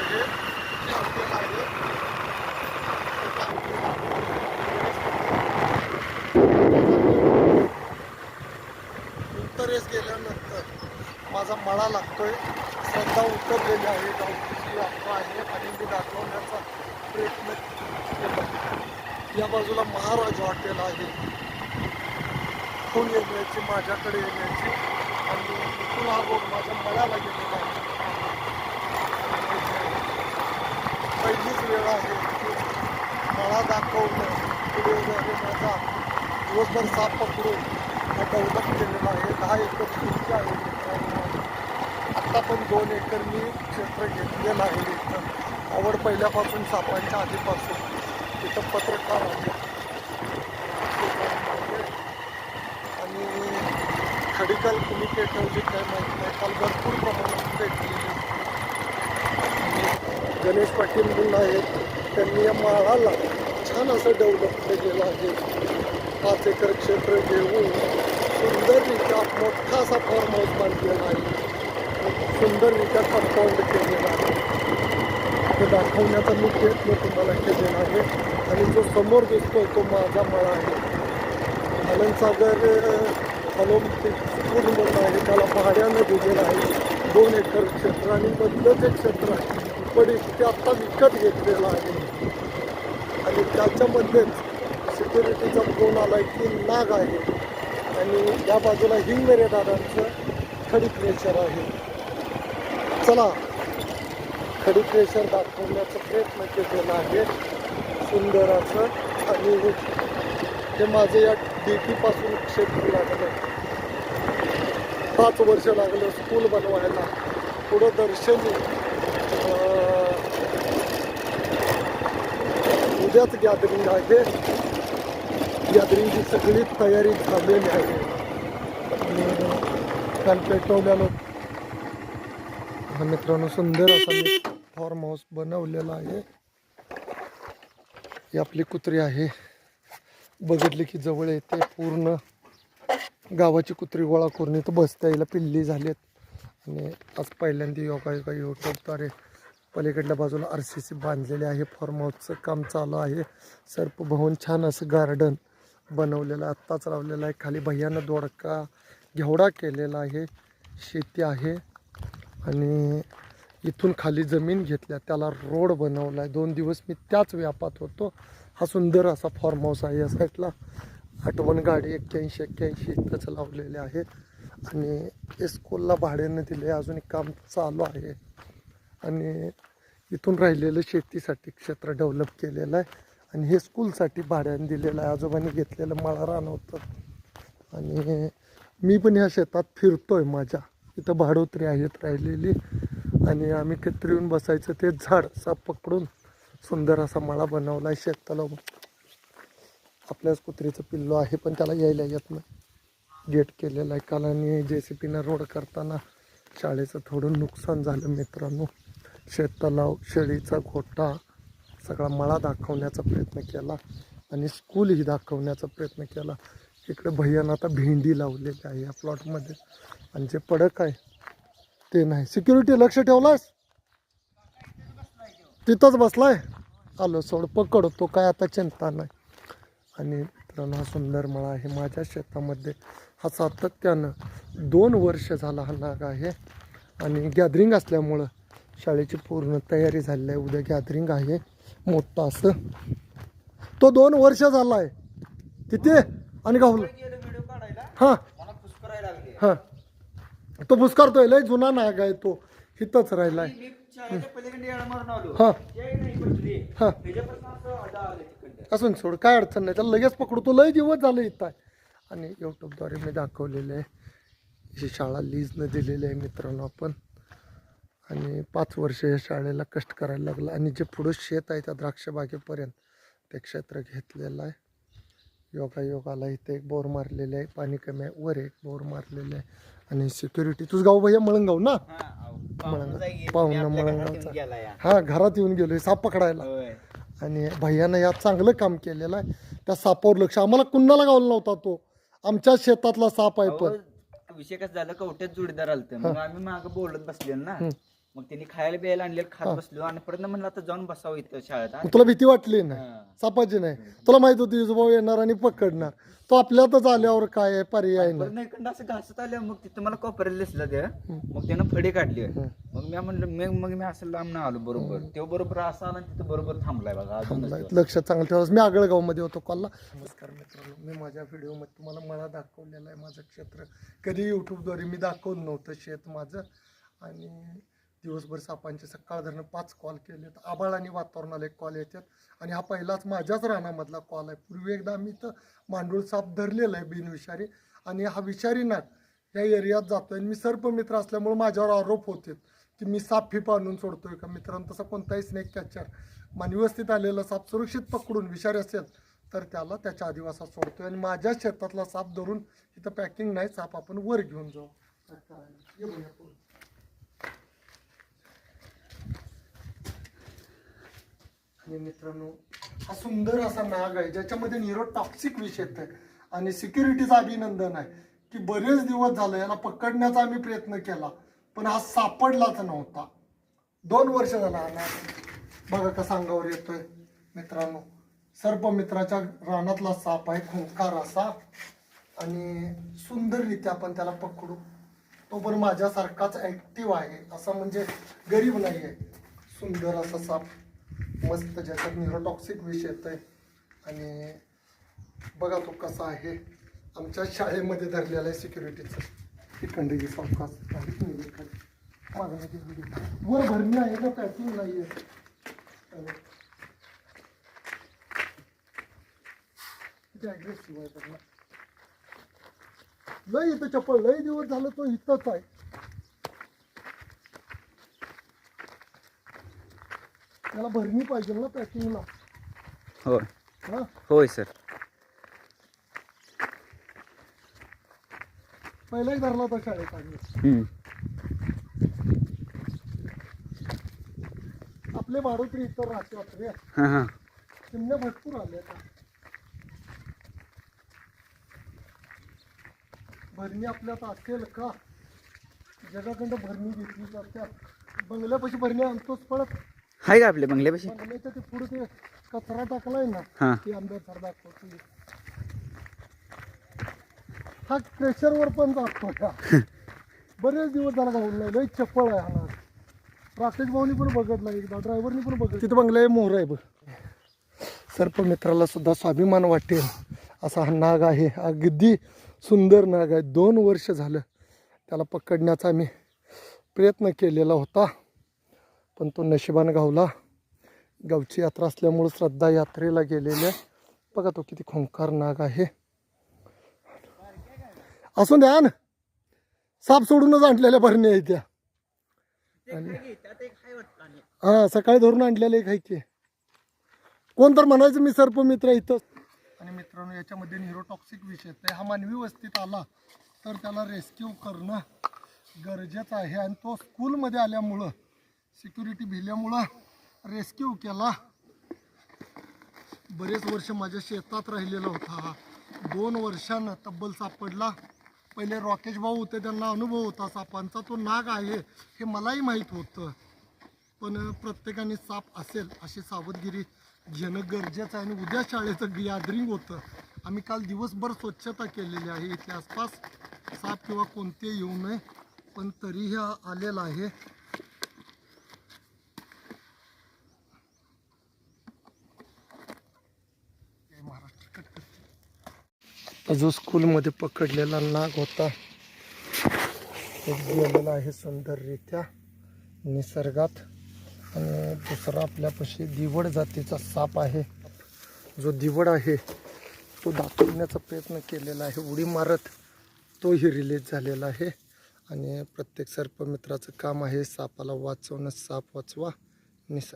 आगळगावने आज चाललेला आहे आहे उत्तरेस गेल्यानंतर माझा मळा लागतोय. श्रद्धा उतरलेली आहे. गावची आहे आणि मी दाखवण्याचा प्रयत्न केला. या बाजूला महाराज हॉटेल आहे. कोण येण्याची? माझ्याकडे येण्याची. आणि इथून हा रोड माझ्या मळ्याला गेलेला आहे पहिलीच वेळ आहे की मळा पुढे माझा दिवसभर साप पकडून हा डेव्हलप केलेला आहे दहा एकर शेती आहे आत्ता पण दोन एकर मी क्षेत्र घेतलेलं आहे इथं आवड पहिल्यापासून सापांच्या आधीपासून तिथं पत्रकार आहे आणि खडिकाल कुणी पेटवली काय माहीत नाही. काल भरपूर प्रमाणात पेटलेली गणेश पाटील म्हणून आहेत. त्यांनी या माळाला छान असं डेव्हलप केलेलं आहे. पाच एकर क्षेत्र घेऊन सुंदररित्या मोठा असा फॉर्म हाऊस बांधलेला आहे. सुंदररित्या कंपाऊंड केलेला आहे. ते दाखवण्याचा मी प्रयत्न तुम्हाला केलेला आहे. आणि जो समोर दिसतोय तो माझा मळा आहे. आनंदसागर ऑलिम्पिक स्कूल आहे. त्याला पहाड्यानं दिलेला आहे. दोन एकर क्षेत्र आणि मधलं जे क्षेत्र आहे पण ते आत्ता विकत घेतलेलं आहे. आणि त्याच्यामध्येच सिक्युरिटीचा फोन आला की नाग आहे. आणि या बाजूला हिंगरेदारांचं खडी प्रेशर आहे. चला खडी प्रेशर दाखवण्याचा प्रयत्न केलेला आहे. सुंदर असं आणि हे माझे या डेटीपासून क्षेत्र लागलं. पाच वर्ष लागलं स्कूल बनवायला. पुढं दर्शनी उद्याच गॅदरिंग आहे गॅदरिंगची सगळी तयारी झालेली आहे आणि काल पेटवल्यानं हा मित्रांनो सुंदर असा मी फॉर्म हाऊस बनवलेला आहे ही आपली कुत्री आहे बघितली की जवळ येते पूर्ण गावाची कुत्री गोळा करून इथं बसता यायला पिल्ली झाली आहेत आणि आज पहिल्यांदा योगा योगा युट्यूबद्वारे पलीकडल्या बाजूला आर सी सी बांधलेले आहे. फार्म हाऊसचं काम चालू आहे. सर्पभवन छान असं गार्डन बनवलेलं आहे. आत्ताच लावलेलं आहे. खाली भैयानं दोडका घेवडा केलेला आहे. शेती आहे. आणि इथून खाली जमीन घेतल्या. त्याला रोड बनवला आहे दोन दिवस मी त्याच व्यापात होतो. हा सुंदर असा फार्म हाऊस आहे. या साईडला आठवण गाडी एक्क्याऐंशी एक्क्याऐंशी इथंच लावलेले आहे. आणि हे स्कूलला भाड्यानं दिले अजून एक काम चालू आहे. आणि इथून राहिलेलं शेतीसाठी क्षेत्र डेव्हलप केलेलं आहे. आणि हे स्कूलसाठी भाड्याने दिलेलं आहे. आजोबांनी घेतलेलं मला रान होतं आणि मी पण ह्या शेतात फिरतो आहे माझ्या. इथं भाडोत्री आहेत राहिलेली. आणि आम्ही एकत्र येऊन बसायचं ते झाड साप पकडून सुंदर असा मळा बनवला आहे शेताला. आपल्याच कुत्रीचं पिल्लो आहे पण त्याला यायला येत नाही. गेट केलेलं आहे. काल आणि जे सी पीनं रोड करताना शाळेचं थोडं नुकसान झालं मित्रांनो. शेततलाव शेळीचा घोटा सगळा मळा दाखवण्याचा प्रयत्न केला आणि स्कूलही दाखवण्याचा प्रयत्न केला. इकडे भैयानं आता भेंडी लावलेली आहे या प्लॉटमध्ये आणि जे पडक आहे ते नाही. सिक्युरिटी लक्ष ठेवलास? तिथंच बसलाय? आलो सोड पकडतो काय आता चिंता नाही. आणि मित्रांनो हा सुंदर मळा आहे माझ्या शेतामध्ये. हा सातत्यानं दोन वर्ष झाला हा नाग आहे. आणि गॅदरिंग असल्यामुळं शाळेची पूर्ण तयारी झालेली आहे. उद्या गॅदरिंग आहे. मोठं असं. तो दोन वर्ष झाला आहे तिथे आणि गावलं. हां. हां. तो भुसकारतोय लय जुना नाग आहे तो. इथंच राहिलाय. हां. हां. असून सोड काय अडचण नाही. त्याला लगेच पकडतो लय दिवस झालं इथं आहे. आणि यूट्यूबद्वारे मी दाखवलेले आहे. ही शाळा लीजनं दिलेली आहे मित्रांनो आपण. आणि पाच वर्ष या शाळेला कष्ट करायला लागलं. आणि जे पुढं शेत आहे त्या द्राक्ष बागेपर्यंत ते क्षेत्र घेतलेलं आहे. योगा योगाला इथे एक बोर मारलेले आहे पाणी कमी आहे वर एक बोर मारलेले आहे. आणि सिक्युरिटी तुझं गाव भैया मळंगाव ना? मळंगाव. पाहुणा मळंगावचा. हा. घरात येऊन गेलोय साप पकडायला. आणि भैयानं यात चांगलं काम केलेलं आहे. त्या सापावर लक्ष. आम्हाला कुणाला गावला नव्हता तो? आमच्या शेतातला साप आहे पण. विषय कसं झालं? कवट्यात जोडीदार आलत. मग आम्ही माग बोलत बसलेलो ना. मग त्यांनी खायला बियायला आणले खात बसलो आणि परत म्हणलं आता जाऊन बसावं इथं शाळेत हा. मग तुला भीती वाटली ना. सापाची नाही. तुला माहीत होती भाऊ येणार आणि पकडणार. तो आपल्यातच आल्यावर काय आहे, पर्याय नाही. इकडं असं घासत आलं मग तिथं मला कोपऱ्याला दिसलं ते मग त्यानं फडी काढली. मग मी म्हणलं मी मग मी असं लांब ना आलो बरोबर. तो बरोबर असं आला आणि तिथं बरोबर थांबलाय बघा अजूनच तो. लक्ष चांगलं ठेवा. मी आगळगावमध्ये होतो कॉलला. नमस्कार मित्रांनो मी माझ्या व्हिडिओमध्ये तुम्हाला मला दाखवलेलं आहे माझं क्षेत्र. कधी युट्यूबद्वारे मी दाखवलं नव्हतं शेत माझं. आणि दिवसभर सापांचे सकाळ धरणं पाच कॉल केलेत. आबाळ आणि वातावरणाला एक कॉल येतात. आणि हा पहिलाच माझ्याच रानामधला कॉल आहे. पूर्वी एकदा आम्ही तर मांडूळ साप धरलेला आहे बिनविषारी. आणि हा विषारी नाग या एरियात जातोय. आणि मी सर्पमित्र असल्यामुळे माझ्यावर आरोप होते की मी साप फिप आणून सोडतोय का? मित्रांनो तसा कोणताही स्नेक कॅचर मानवस्थित आलेला साप सुरक्षित पकडून विषारी असेल तर त्याला त्याच्या आदिवासात सोडतोय. आणि माझ्या शेतातला साप धरून इथं पॅकिंग नाही. साप आपण वर घेऊन जाऊ ये बघूया पुढं. आणि मित्रांनो हा सुंदर असा नाग आहे ज्याच्यामध्ये निरो टॉक्सिक विष येत आहे आणि सिक्युरिटीचं अभिनंदन आहे की बरेच दिवस झालं याला पकडण्याचा आम्ही प्रयत्न केला पण हा सापडलाच नव्हता. दोन वर्ष झाला हा नाग. बघा कसा अंगावर येतोय. मित्रांनो सर्पमित्राच्या रानातला साप आहे खुंकार असा. आणि सुंदररित्या आपण त्याला पकडू. तो पण माझ्यासारखाच ॲक्टिव्ह आहे असा म्हणजे गरीब नाही आहे सुंदर असा साप. मस्त ज्याच्यात न्यूरोटॉक्सिक विष येत आहे आणि बघा तो कसा आहे. आमच्या शाळेमध्ये धरलेला आहे सिक्युरिटीचं ही खंडगी ठेवली. वर भरणी आहे का पॅकिंग नाही आहे. किती अग्रेसिव्ह आहे बघ. लय इथं चप्पल लय दिवस झालं तो इथंच आहे. त्याला भरणी पाहिजे ना पॅकिंगला होय. हा? होय सर पहिलाही धरला होता शाळेत आम्ही. आपले बाळोत्री इतर राहतात रे. हां हां. चिमण्या भरपूर आल्या आता. भरणी आपल्यात असेल का? जगाकडं भरणी घेतली जात्यात बंगल्यापाशी भरणी आणतोच पळत हाय का आपल्या बंगल्यापाशी? बंगल्याच्या ते पुढे ते कचरा टाकलाय ना हां. ते आंब्याचा दाखवतो. हा पण जातो का? बरेच दिवस झाला गाऊन नाही लई चप्पळ आहे हा. राकेश भाऊनी पण बघितला एकदा ड्रायव्हरनी पण बघितलं. तिथं बंगला आहे मोहर आहे बघ. सर्प मित्राला सुद्धा स्वाभिमान वाटेल. असा हा नाग आहे अगदी सुंदर नाग आहे. दोन वर्ष झालं त्याला पकडण्याचा मी प्रयत्न केलेला होता. पण तो नशिबानं गावला. गावची यात्रा असल्यामुळं श्रद्धा यात्रेला गेलेल्या बघा तो किती खोंकार नाग आहे. असून द्या ना. साप सोडूनच आणलेल्या भरण्या आहेत त्या. हा सकाळी धरून आणलेले एक आहे की. कोण तर म्हणायचं मी सर्पमित्र इथं. आणि मित्रांनो याच्यामध्ये न्यूरोटॉक्सिक विष येते हा मानवी वस्तीत आला तर त्याला रेस्क्यू करणं गरजेचं आहे. आणि तो स्कूलमध्ये आल्यामुळं सिक्युरिटी भिल्यामुळं रेस्क्यू केला. बरेच वर्ष माझ्या शेतात राहिलेला होता. हा दोन वर्षानं तब्बल सापडला. पहिले राकेश भाऊ होते त्यांना अनुभव होता सापांचा तो नाग आहे हे मलाही माहीत होतं. पण प्रत्येकाने साप असेल अशी सावधगिरी घेणं गरजेचं आहे आणि उद्या शाळेचं गॅदरिंग होतं. आम्ही काल दिवसभर स्वच्छता केलेली आहे. इथल्या आसपास साप किंवा कोणते येऊ नये पण तरीही आलेला आहे. जो स्कूलमध्ये पकडलेला नाग होता गेलेला आहे सुंदररित्या निसर्गात. आणि दुसरा आपल्यापाशी दिवड जातीचा साप आहे. जो दिवड आहे तो दाखवण्याचा प्रयत्न केलेला आहे. उडी मारत तोही रिलीज झालेला आहे. आणि प्रत्येक सर्पमित्राचं काम आहे सापाला वाचवणं साप वाचवा निसर्ग